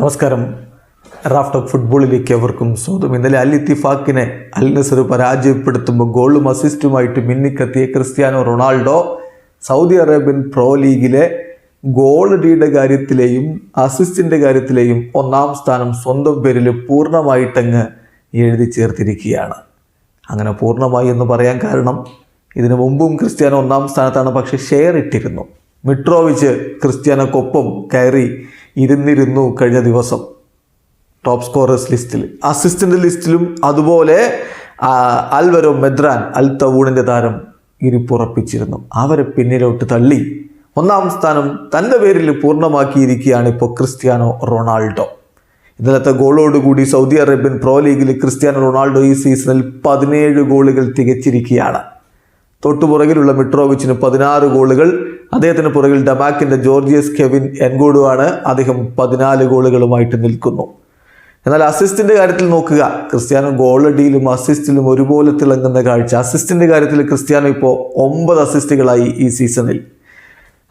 നമസ്കാരം. Raft of ഫുട്ബോളിലേക്ക് അവർക്കും സ്വാഗതം. ഇന്നലെ അൽ ഇത്തിഫാക്കിനെ അൽ നസർ പരാജയപ്പെടുത്തുമ്പോൾ ഗോളും അസിസ്റ്റുമായിട്ട് മിന്നിക്കെത്തിയ Cristiano Ronaldo Saudi Arabian pro ലീഗിലെ ഗോൾ ഗോളടിയുടെ കാര്യത്തിലെയും അസിസ്റ്റിന്റെ കാര്യത്തിലെയും ഒന്നാം സ്ഥാനം സ്വന്തം പേരിൽ പൂർണമായിട്ടങ്ങ് എഴുതി ചേർത്തിരിക്കുകയാണ്. അങ്ങനെ പൂർണമായി എന്ന് പറയാൻ കാരണം ഇതിനു മുമ്പും ക്രിസ്ത്യാനോ ഒന്നാം സ്ഥാനത്താണ് പക്ഷേ ഷെയർ ഇട്ടിരുന്നു. മിട്രോവിച്ച് ക്രിസ്ത്യാനോക്കൊപ്പം കയറി ഇരുന്നിരുന്നു കഴിഞ്ഞ ദിവസം. ടോപ്പ് സ്കോറേഴ്സ് ലിസ്റ്റിൽ. അസിസ്റ്റന്റ് ലിസ്റ്റിലും അതുപോലെ അൽവരോ മെദ്രാൻ അൽ തവൂണിന്റെ താരം ഇരിപ്പുറപ്പിച്ചിരുന്നു. അവരെ പിന്നിലോട്ട് തള്ളി. ഒന്നാം സ്ഥാനം തന്റെ പേരിൽ പൂർണമാക്കിയിരിക്കുകയാണ് ഇപ്പോൾ ക്രിസ്ത്യാനോ റൊണാൾഡോ. ഇന്നലത്തെ ഗോളോടുകൂടി സൗദി അറേബ്യൻ പ്രോ ലീഗിൽ ക്രിസ്ത്യാനോ റൊണാൾഡോ ഈ സീസണിൽ പതിനേഴ് ഗോളുകൾ തികച്ചിരിക്കുകയാണ്. തൊട്ടുപുറകിലുള്ള മിട്രോവിച്ചിന് പതിനാറ് ഗോളുകൾ അദ്ദേഹത്തിന് പുറകിൽ ഡമാക്കിന്റെ ജോർജിയസ് കെവിൻ എൻഗോഡുവാണ് അദ്ദേഹം പതിനാല് ഗോളുകളുമായിട്ട് നിൽക്കുന്നു. എന്നാൽ അസിസ്റ്റിന്റെ കാര്യത്തിൽ നോക്കുക. ക്രിസ്ത്യാനോ ഗോളടിയിലും അസിസ്റ്റിലും ഒരുപോലെ തിളങ്ങുന്ന കാഴ്ച. അസിസ്റ്റിന്റെ കാര്യത്തിൽ ക്രിസ്ത്യാനോ ഇപ്പോൾ ഒമ്പത് അസിസ്റ്റുകളായി ഈ സീസണിൽ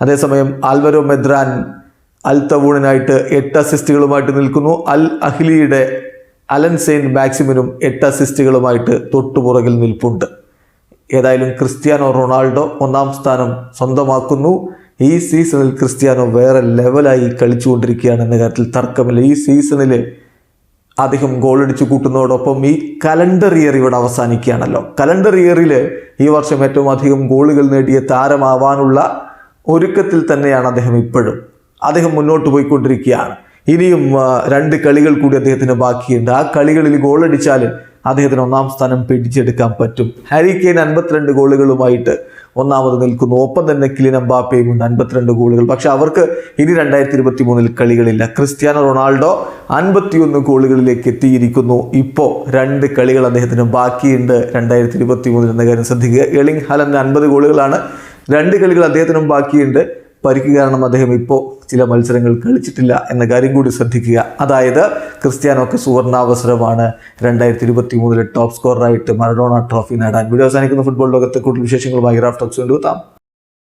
അതേസമയം ആൽവരോ മെദ്രാൻ അൽ തവൂണിനായിട്ട് എട്ട് അസിസ്റ്റുകളുമായിട്ട് നിൽക്കുന്നു. അൽ അഹ്ലിയുടെ അലൻ സെയിൻ മാക്സിമിനും എട്ട് അസിസ്റ്റുകളുമായിട്ട് തൊട്ടുപുറകിൽ നിൽപ്പുണ്ട്. ഏതായാലും ക്രിസ്ത്യാനോ റൊണാൾഡോ ഒന്നാം സ്ഥാനം സ്വന്തമാക്കുന്നു. ഈ സീസണിൽ ക്രിസ്ത്യാനോ വേറെ ലെവലായി കളിച്ചുകൊണ്ടിരിക്കുകയാണ് എന്ന കാര്യത്തിൽ തർക്കമില്ല. ഈ സീസണിൽ അദ്ദേഹം ഗോളടിച്ചു കൂട്ടുന്നതോടൊപ്പം ഈ കലണ്ടർ ഇയർ ഇവിടെ അവസാനിക്കുകയാണല്ലോ. കലണ്ടർ ഇയറിൽ ഈ വർഷം ഏറ്റവും അധികം ഗോളുകൾ നേടിയ താരമാവാനുള്ള ഒരുക്കത്തിൽ തന്നെയാണ് അദ്ദേഹം ഇപ്പോഴും. അദ്ദേഹം മുന്നോട്ട് പോയിക്കൊണ്ടിരിക്കുകയാണ്. ഇനിയും രണ്ട് കളികൾ കൂടി അദ്ദേഹത്തിന് ബാക്കിയുണ്ട്. ആ കളികളിൽ ഗോളടിച്ചാൽ അദ്ദേഹത്തിന് ഒന്നാം സ്ഥാനം പിടിച്ചെടുക്കാൻ പറ്റും. ഹാരി കെയിൻ അൻപത്തിരണ്ട് ഗോളുകളുമായിട്ട് ഒന്നാമത് നിൽക്കുന്നു. ഒപ്പം തന്നെ കിലിൻ അമ്പാപ്പയും ഉണ്ട് അൻപത്തിരണ്ട് ഗോളുകൾ. പക്ഷെ അവർക്ക് ഇനി രണ്ടായിരത്തി ഇരുപത്തി മൂന്നിൽ കളികളില്ല. ക്രിസ്ത്യാനോ റൊണാൾഡോ അൻപത്തിയൊന്ന് ഗോളുകളിലേക്ക് എത്തിയിരിക്കുന്നു. ഇപ്പോൾ രണ്ട് കളികൾ അദ്ദേഹത്തിന് ബാക്കിയുണ്ട് രണ്ടായിരത്തി ഇരുപത്തി മൂന്നിൽ എന്ന കാര്യം ശ്രദ്ധിക്കുക. എളിങ് ഹലന്റെ അൻപത് ഗോളുകളാണ് രണ്ട് കളികൾ അദ്ദേഹത്തിനും ബാക്കിയുണ്ട്. പരിക്ക് കാരണം അദ്ദേഹം ഇപ്പോൾ ചില മത്സരങ്ങൾ കളിച്ചിട്ടില്ല എന്ന കാര്യം കൂടി ശ്രദ്ധിക്കുക. അതായത് ക്രിസ്ത്യാനോക്ക് സുവർണാവസരമാണ് രണ്ടായിരത്തി ഇരുപത്തി മൂന്നിലെ ടോപ്പ് സ്കോററായിട്ട് മറഡോണ ട്രോഫി നേടാൻ. വീഡിയോ അവസാനിക്കുന്ന. ഫുട്ബോൾ ലോകത്തെ കൂടുതൽ വിശേഷങ്ങളുമായി റാഫ് ടോക്സ് കൊണ്ടുവെത്താം